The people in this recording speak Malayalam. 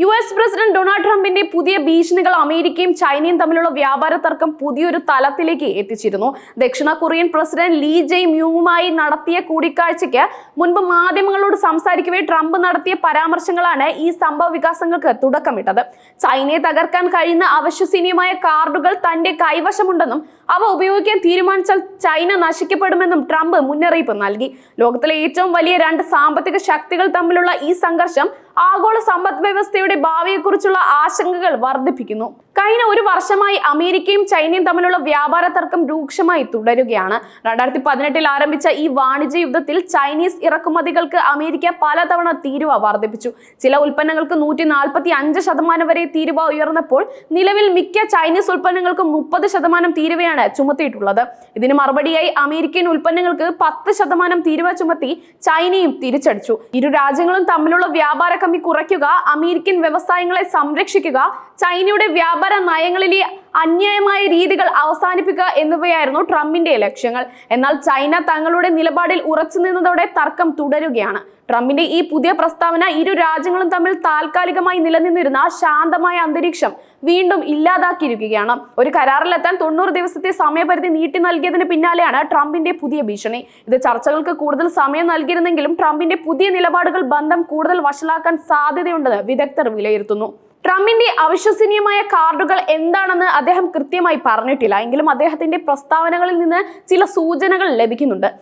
യു എസ് പ്രസിഡന്റ് ഡൊണാൾഡ് ട്രംപിന്റെ പുതിയ ഭീഷണികൾ അമേരിക്കയും ചൈനയും തമ്മിലുള്ള വ്യാപാര തർക്കം പുതിയൊരു തലത്തിലേക്ക് എത്തിച്ചിരുന്നു. ദക്ഷിണ കൊറിയൻ പ്രസിഡന്റ് ലീ ജെയ് മ്യൂവുമായി നടത്തിയ കൂടിക്കാഴ്ചയ്ക്ക് മുൻപ് മാധ്യമങ്ങളോട് സംസാരിക്കവേ ട്രംപ് നടത്തിയ പരാമർശങ്ങളാണ് ഈ സംഭവ വികാസങ്ങൾക്ക് തുടക്കമിട്ടത്. ചൈനയെ തകർക്കാൻ കഴിയുന്ന അവശ്വസനീയമായ കാർഡുകൾ തന്റെ കൈവശമുണ്ടെന്നും അവ ഉപയോഗിക്കാൻ തീരുമാനിച്ചാൽ ചൈന നശിക്കപ്പെടുമെന്നും ട്രംപ് മുന്നറിയിപ്പ് നൽകി. ലോകത്തിലെ ഏറ്റവും വലിയ രണ്ട് സാമ്പത്തിക ശക്തികൾ തമ്മിലുള്ള ഈ സംഘർഷം ആഗോള സമ്പദ് വ്യവസ്ഥയുടെ ഭാവിയെക്കുറിച്ചുള്ള ആശങ്കകൾ വർദ്ധിപ്പിക്കുന്നു. കഴിഞ്ഞ ഒരു വർഷമായി അമേരിക്കയും ചൈനയും തമ്മിലുള്ള വ്യാപാര തർക്കം രൂക്ഷമായി തുടരുകയാണ്. രണ്ടായിരത്തി പതിനെട്ടിൽ ആരംഭിച്ച ഈ വാണിജ്യ യുദ്ധത്തിൽ ചൈനീസ് ഇറക്കുമതികൾക്ക് അമേരിക്ക പലതവണ തീരുവ വർദ്ധിപ്പിച്ചു. ചില ഉൽപ്പന്നങ്ങൾക്ക് നൂറ്റി നാൽപ്പത്തി അഞ്ച് ശതമാനം വരെ തീരുവ ഉയർന്നപ്പോൾ നിലവിൽ മിക്ക ചൈനീസ് ഉൽപ്പന്നങ്ങൾക്കും മുപ്പത് ശതമാനം തീരുവയാണ് ചുമത്തിയിട്ടുള്ളത്. ഇതിന് മറുപടിയായി അമേരിക്കൻ ഉൽപ്പന്നങ്ങൾക്ക് പത്ത് ശതമാനം തീരുവ ചുമത്തി ചൈനയും തിരിച്ചടിച്ചു. ഇരു രാജ്യങ്ങളും തമ്മിലുള്ള വ്യാപാര കമ്മി കുറയ്ക്കുക അമേരിക്കൻ വ്യവസായങ്ങളെ സംരക്ഷിക്കുക ചൈനയുടെ വ്യാപാര നയങ്ങളിലെ അന്യായമായ രീതികൾ അവസാനിപ്പിക്കുക എന്നിവയായിരുന്നു ട്രംപിന്റെ ലക്ഷ്യങ്ങൾ. എന്നാൽ ചൈന തങ്ങളുടെ നിലപാടിൽ ഉറച്ചു നിന്നതോടെ തർക്കം തുടരുകയാണ്. ട്രംപിന്റെ ഈ പുതിയ പ്രസ്താവന ഇരു രാജ്യങ്ങളും തമ്മിൽ താൽക്കാലികമായി നിലനിന്നിരുന്ന ശാന്തമായ അന്തരീക്ഷം വീണ്ടും ഇല്ലാതാക്കിയിരിക്കുകയാണ്. ഒരു കരാറിലെത്താൻ തൊണ്ണൂറ് ദിവസത്തെ സമയപരിധി നീട്ടി നൽകിയതിന് പിന്നാലെയാണ് ട്രംപിന്റെ പുതിയ ഭീഷണി. ഇത് ചർച്ചകൾക്ക് കൂടുതൽ സമയം നൽകിയിരുന്നെങ്കിലും ട്രംപിന്റെ പുതിയ നിലപാടുകൾ ബന്ധം കൂടുതൽ വഷളാക്കാൻ സാധ്യതയുണ്ടെന്ന് വിദഗ്ധർ വിലയിരുത്തുന്നു. ട്രംപിന്റെ അവിശ്വസനീയമായ കാർഡുകൾ എന്താണെന്ന് അദ്ദേഹം കൃത്യമായി പറഞ്ഞിട്ടില്ല. എങ്കിലും അദ്ദേഹത്തിന്റെ പ്രസ്താവനകളിൽ നിന്ന് ചില സൂചനകൾ ലഭിക്കുന്നുണ്ട്.